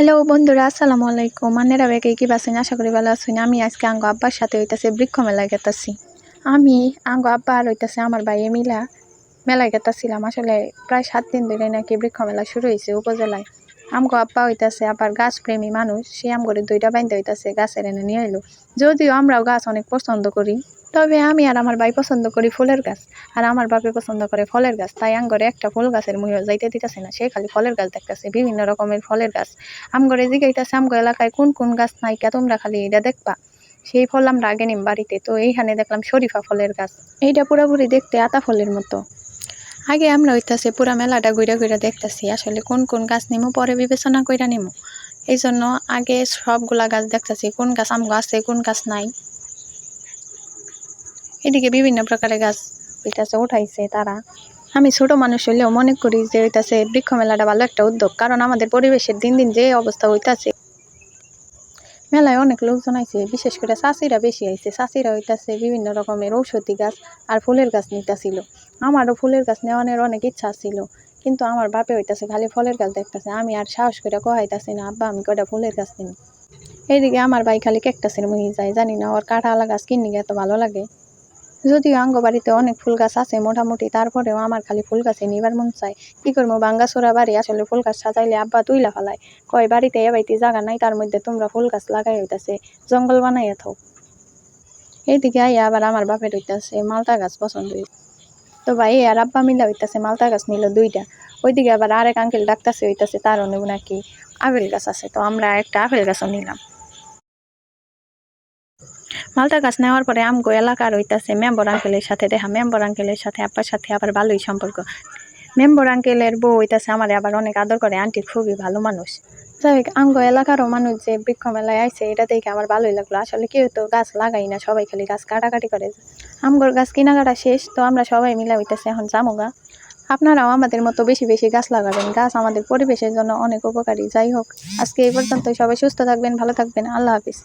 Hello বন্ধুরা, আসসালামু আলাইকুম। আনেরা বেগে কি বাসেন? আশা করি ভালো আছেন। আমি আজকে আঙ্গ আব্বার সাথে হইতাছে বৃক্ষ মেলায় গেতাছি। আমি আঙ্গ আব্বা আর হইতাছে আমার ভাই মিলা মেলায় গেতাছিলাম। আসলে প্রায় সাত দিন ধরে নাকি বৃক্ষ মেলা শুরু হয়েছে উপজেলায়। আমগো আব্বা হইতাছে আবার গাছ প্রেমী মানুষ, সে আমগরে দুইটা বাইন্দা হইতাছে, গাছের এনে নিয়ে এলো যদিও আমরাও গাছ অনেক পছন্দ করি, তবে আমি আর আমার ভাই পছন্দ করি ফুলের গাছ, আর আমার বাপে পছন্দ করে ফলের গাছ, তাই আঙ্গরে একটা ফুল গাছের মুহিও যাইতে দিতেছে না, সে খালি ফলের গাছ দেখতেছে, বিভিন্ন রকমের ফলের গাছ। আমগরে জিগাইতেছে, আমগো এলাকায় কোন কোন গাছ নাই কে, তোমরা খালি এটা দেখবা। সেই ফল আমরা আগে নিম বাড়িতে। তো এইখানে দেখলাম শরীফা ফলের গাছ। এইটা পুরোপুরি দেখতে আতা ফলের মতো। আগে আমরা হইতাছে পুরা মেলাটা ঘুরে ঘুরে দেখতেছি, আসলে কোন কোন গাছ নিমু, পরে বিবেচনা কইরা নিমু। এই জন্য আগে সবগুলা গাছ দেখতেছি, কোন গাছ আম গাছ আছে, কোন গাছ নাই। এদিকে বিভিন্ন প্রকারের গাছ হইতাছে, উঠাইছে তারা। আমি ছোট মানুষ হইলেও মনে করি যে হইতাছে বৃক্ষ মেলাটা ভালো একটা উদ্যোগ, কারণ আমাদের পরিবেশের দিন দিন যে অবস্থা হইতাছে মেলায় অনেক লোকজন আইছে, বিশেষ করে চাষিরা বেশি আইছে। চাষিরা হইতাছে বিভিন্ন রকমের ঔষধি গাছ আর ফুলের গাছ নিতেছিল। আমারও ফুলের গাছ নেওয়ানোর অনেক ইচ্ছা ছিল কিন্তু আমার বাপে হইতাছে খালি ফলের গাছ দেখতেছে। আমি আর সাহস করে কহাইতাছি না, আব্বা, আমি কয়টা ফুলের গাছ নিই এইদিকে আমার ভাই খালি ক্যাকটাসের মুহি যায়। জানি না ওর কাঁঠালা গাছ কিনে এত ভালো লাগে। যদিও আঙ্গ বাড়িতে অনেক ফুল গাছ আছে মোটামুটি, তারপরেও আমার খালি ফুল গাছে নিবার মন চায়। কি করব বাঙ্গাসোরা বাড়ি, আসলে ফুল গাছ সাজাইলে আব্বা তুইলা ফেলায়। কয়, বাড়িতে এ বাড়িতে জায়গা নাই, তার মধ্যে তোমরা ফুল গাছ লাগাই হইতাছে। জঙ্গল বানাইয়া থাও। এইদিকে আইয়া আবার আমার বাপের হইতাছে মালতা গাছ পছন্দ তো ভাই আর আব্বা মিলা হইতাছে মালতা গাছ নিল দুইটা। ওইদিকে আবার আরেক আঙ্কেল ডাকতাছে, হইতাছে তার অনেক নাকি? আপেল গাছ আছে, তো আমরা একটা আপেল গাছও নিলাম। মালটা গাছ নেওয়ার পরে আমগো এলাকার হইতাছে মেম্বর আঙ্কেলের সাথে দেখা। মেম্বর আঙ্কেলের সাথে, আব্বার সাথে আবার ভালোই সম্পর্ক। মেম্বর আঙ্কেলের বউ হইতাছে আমার আবার অনেক আদর করে। আন্টি খুবই ভালো মানুষ। যাই হোক আমগো এলাকারও মানুষ যে বৃক্ষ মেলায় আইছে, এটা দেখে আমার ভালোই লাগল। আসলে কেউ তো গাছ লাগাই না, সবাই খালি গাছ কাটাকাটি করে। আমগোর গাছ কেনাকাটা শেষ, তো আমরা সবাই মিলে হইতেছে এখন জামুগা। আপনারাও আমাদের মতো বেশি বেশি গাছ লাগাবেন। গাছ আমাদের পরিবেশের জন্য অনেক উপকারী। যাই হোক আজকে এই পর্যন্তই। সবাই সুস্থ থাকবেন, ভালো থাকবেন। আল্লাহ হাফিজ।